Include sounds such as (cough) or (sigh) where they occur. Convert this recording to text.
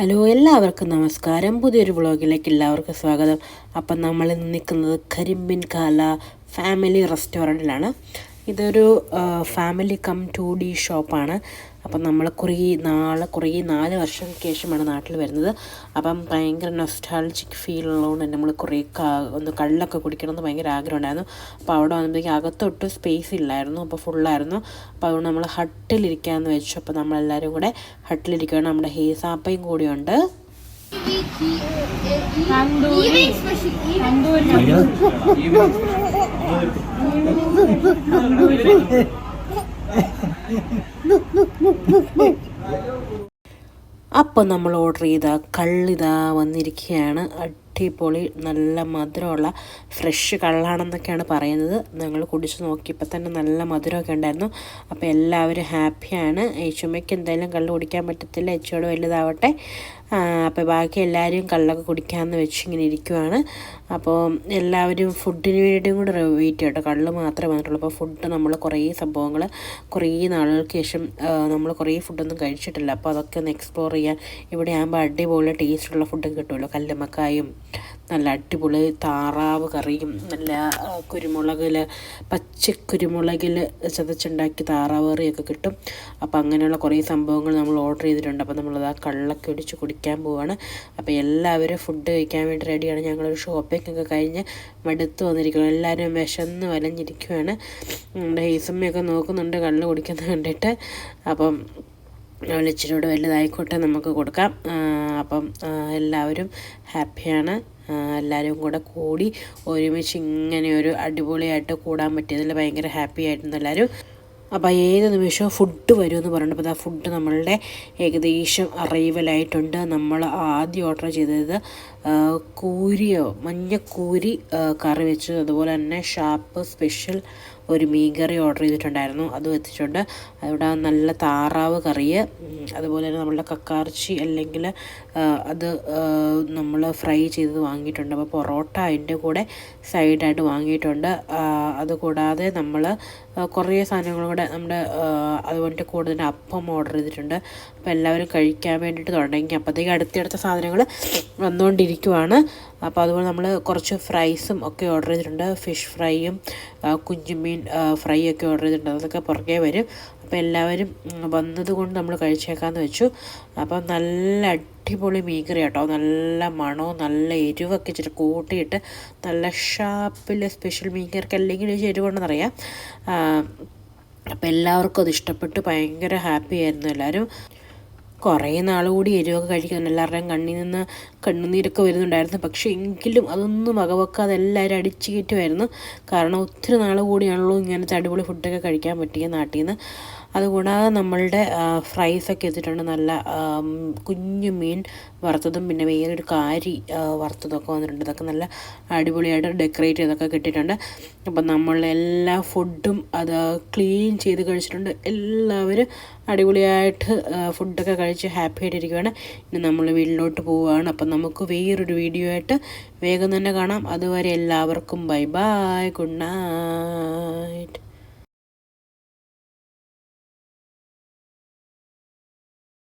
Hello എല്ലാവർക്കും നമസ്കാരം. പുതിയൊരു വ്ളോഗിലേക്ക് എല്ലാവർക്കും സ്വാഗതം. അപ്പം നമ്മൾ ഇന്ന് നിൽക്കുന്നത് കരിമ്പിൻ കാല ഫാമിലി റെസ്റ്റോറന്റിലാണ്. ഇതൊരു ഫാമിലി കം ടു ഡി ഷോപ്പാണ്. അപ്പം നമ്മൾ കുറേ നാളെ കുറേ നാല് വർഷം ശേഷമാണ് നാട്ടിൽ വരുന്നത്. അപ്പം ഭയങ്കര നൊസ്റ്റാൾജിക് ഫീൽ ഉള്ളതുകൊണ്ട് തന്നെ നമ്മൾ കുറേ ഒന്ന് കള്ളൊക്കെ കുടിക്കണം എന്ന് ഭയങ്കര ആഗ്രഹം ഉണ്ടായിരുന്നു അപ്പോൾ അവിടെ വന്നപ്പോഴേക്കും അകത്തൊട്ട് സ്പേസ് ഇല്ലായിരുന്നു. അപ്പോൾ ഫുള്ളായിരുന്നു അപ്പോൾ അതുകൊണ്ട് നമ്മൾ ഹട്ടിലിരിക്കാമെന്ന് വെച്ചു. അപ്പോൾ നമ്മളെല്ലാവരും കൂടെ ഹട്ടിലിരിക്കുകയാണ് നമ്മുടെ ഹേസാപ്പയും കൂടിയുണ്ട്. (laughs) അപ്പോൾ നമ്മൾ ഓർഡർ ചെയ്ത കള്ളിതാ വന്നിരിക്കുകയാണ്. അടിപൊളി നല്ല മധുരമുള്ള ഫ്രഷ് കള്ളാണെന്നൊക്കെയാണ് പറയുന്നത്. ഞങ്ങൾ കുടിച്ച് നോക്കിയപ്പോൾ തന്നെ നല്ല മധുരമൊക്കെ ഉണ്ടായിരുന്നു. അപ്പോൾ എല്ലാവരും ഹാപ്പിയാണ് ഏച്ചുമ്മയ്ക്ക് എന്തായാലും കള്ള് കുടിക്കാൻ പറ്റത്തില്ല. ഏച്ചിയോട് വലുതാവട്ടെ. അപ്പോൾ ബാക്കി എല്ലാവരും കള്ളൊക്കെ കുടിക്കാമെന്ന് വെച്ച് ഇങ്ങനെ ഇരിക്കുവാണ്. അപ്പോൾ എല്ലാവരും ഫുഡിന് വേണ്ടിയും കൂടെ വെയിറ്റ് കേട്ടോ കള്ള് മാത്രമേ വന്നിട്ടുള്ളൂ. അപ്പോൾ ഫുഡ് നമ്മൾ കുറേ സംഭവങ്ങൾ കുറേ നാളുകൾക്ക് ശേഷം നമ്മൾ കുറേ ഫുഡൊന്നും കഴിച്ചിട്ടില്ല. അപ്പോൾ അതൊക്കെ ഒന്ന് എക്സ്പ്ലോർ ചെയ്യാൻ. ഇവിടെ ആകുമ്പോൾ അടിപൊളി ടേസ്റ്റുള്ള ഫുഡും കിട്ടുമല്ലോ. കല്ലുമ്മക്കായും നല്ല അടിപൊളി താറാവ് കറിയും നല്ല കുരുമുളകിൽ പച്ചക്കുരുമുളകിൽ ചതച്ചുണ്ടാക്കി താറാവ് കറിയൊക്കെ കിട്ടും. അപ്പോൾ അങ്ങനെയുള്ള കുറേ സംഭവങ്ങൾ നമ്മൾ ഓർഡർ ചെയ്തിട്ടുണ്ട്. അപ്പോൾ നമ്മളത് ആ കള്ളൊക്കെ ഒടിച്ച് കുടിക്കാൻ പോവാണ്. അപ്പോൾ എല്ലാവരും ഫുഡ് കഴിക്കാൻ വേണ്ടി റെഡിയാണ് ഞങ്ങളൊരു ഷോപ്പിങ്ങൊക്കെ കഴിഞ്ഞ് മടുത്ത് വന്നിരിക്കുകയാണ് എല്ലാവരും വിശന്ന് വലഞ്ഞിരിക്കുകയാണ് നമ്മുടെ ഹേസമ്മയൊക്കെ നോക്കുന്നുണ്ട് കള്ള് കുടിക്കുന്നത് കണ്ടിട്ട്. അപ്പം വിളിച്ചിട്ടോട് വലുതായിക്കോട്ടെ നമുക്ക് കൊടുക്കാം. അപ്പം എല്ലാവരും ഹാപ്പിയാണ്. എല്ലാവരും കൂടെ കൂടി ഒരുമിച്ച് ഇങ്ങനെ ഒരു അടിപൊളിയായിട്ട് കൂടാൻ പറ്റിയതിൽ ഭയങ്കര ഹാപ്പി ആയിരുന്നു എല്ലാവരും. അപ്പോൾ ഏത് നിമിഷവും ഫുഡ് വരുമെന്ന് പറഞ്ഞപ്പോൾ ആ ഫുഡ് നമ്മളുടെ ഏകദേശം അറൈവലായിട്ടുണ്ട് നമ്മൾ ആദ്യം ഓർഡർ ചെയ്തത് കൂരിയോ മഞ്ഞക്കൂരി കറി വെച്ചത്. അതുപോലെ തന്നെ ഷാപ്പ് സ്പെഷ്യൽ ഒരു മീൻ കറി ഓർഡർ ചെയ്തിട്ടുണ്ടായിരുന്നു. അതും എത്തിച്ചിട്ടുണ്ട് അവിടെ നല്ല താറാവ് കറി അതുപോലെ തന്നെ നമ്മളുടെ കക്കാർച്ചി അല്ലെങ്കിൽ അത് നമ്മൾ ഫ്രൈ ചെയ്ത് വാങ്ങിയിട്ടുണ്ട്. അപ്പോൾ പൊറോട്ട അതിന്റെ കൂടെ സൈഡായിട്ട് വാങ്ങിയിട്ടുണ്ട്. അതുകൂടാതെ നമ്മൾ കുറേ സാധനങ്ങളും കൂടെ നമ്മുടെ അതുപോലെ കൂടെ തന്നെ അപ്പം ഓർഡർ ചെയ്തിട്ടുണ്ട്. അപ്പോൾ എല്ലാവരും കഴിക്കാൻ വേണ്ടിയിട്ട് തുടങ്ങി. അപ്പോഴത്തേക്ക് അടുത്തടുത്ത സാധനങ്ങൾ വന്നുകൊണ്ടിരിക്കുവാണ് അപ്പോൾ അതുപോലെ നമ്മൾ കുറച്ച് ഫ്രൈസും ഒക്കെ ഓർഡർ ചെയ്തിട്ടുണ്ട്. ഫിഷ് ഫ്രൈയും കുഞ്ഞുമീൻ ഫ്രൈ ഒക്കെ ഓർഡർ ചെയ്തിട്ടുണ്ട്. അതൊക്കെ പുറകെ വരും. അപ്പോൾ എല്ലാവരും വന്നതുകൊണ്ട് നമ്മൾ കഴിച്ചേക്കാമെന്ന് വെച്ചു. അപ്പോൾ നല്ല അടിപൊളി മീൻകറി കേട്ടോ. നല്ല മണവും നല്ല എരിവൊക്കെ ഇച്ചിരി കൂട്ടിയിട്ട് നല്ല ഷാപ്പിൽ സ്പെഷ്യൽ മീൻകറിക്ക് അല്ലെങ്കിൽ എരിവുണ്ടെന്നറിയാം അപ്പോൾ എല്ലാവർക്കും അത് ഇഷ്ടപ്പെട്ട്. ഭയങ്കര ഹാപ്പി ആയിരുന്നു എല്ലാവരും. കുറേ നാൾ കൂടി എരിവൊക്കെ കഴിക്കുന്നു എല്ലാവരുടെയും കണ്ണിൽ നിന്ന് കണ്ണുനീരൊക്കെ വരുന്നുണ്ടായിരുന്നു. പക്ഷേ എങ്കിലും അതൊന്നും അകവെക്കാതെ എല്ലാവരും അടിച്ചു കയറ്റുമായിരുന്നു. കാരണം ഒത്തിരി നാൾ കൂടിയാണല്ലോ ഇങ്ങനത്തെ അടിപൊളി ഫുഡൊക്കെ കഴിക്കാൻ പറ്റിയ നാട്ടിൽ നിന്ന്. അതുകൂടാതെ നമ്മളുടെ ഫ്രൈസൊക്കെ എത്തിയിട്ടുണ്ട് നല്ല കുഞ്ഞു മീൻ വറുത്തതും പിന്നെ വേറൊരു കാരി വറുത്തതൊക്കെ വന്നിട്ടുണ്ട്. ഇതൊക്കെ നല്ല അടിപൊളിയായിട്ട് ഡെക്കറേറ്റ് ചെയ്തൊക്കെ കിട്ടിയിട്ടുണ്ട്. അപ്പം നമ്മൾ എല്ലാ ഫുഡും അത് ക്ലീൻ ചെയ്ത് കഴിച്ചിട്ടുണ്ട്. എല്ലാവരും അടിപൊളിയായിട്ട് ഫുഡൊക്കെ കഴിച്ച് ഹാപ്പി ആയിട്ടിരിക്കുകയാണ് ഇനി നമ്മൾ വീട്ടിലോട്ട് പോവുകയാണ്. അപ്പം നമുക്ക് വേറൊരു വീഡിയോ ആയിട്ട് വേഗം തന്നെ കാണാം. അതുവരെ എല്ലാവർക്കും ബൈ ബൈ ഗുഡ് നൈറ്റ്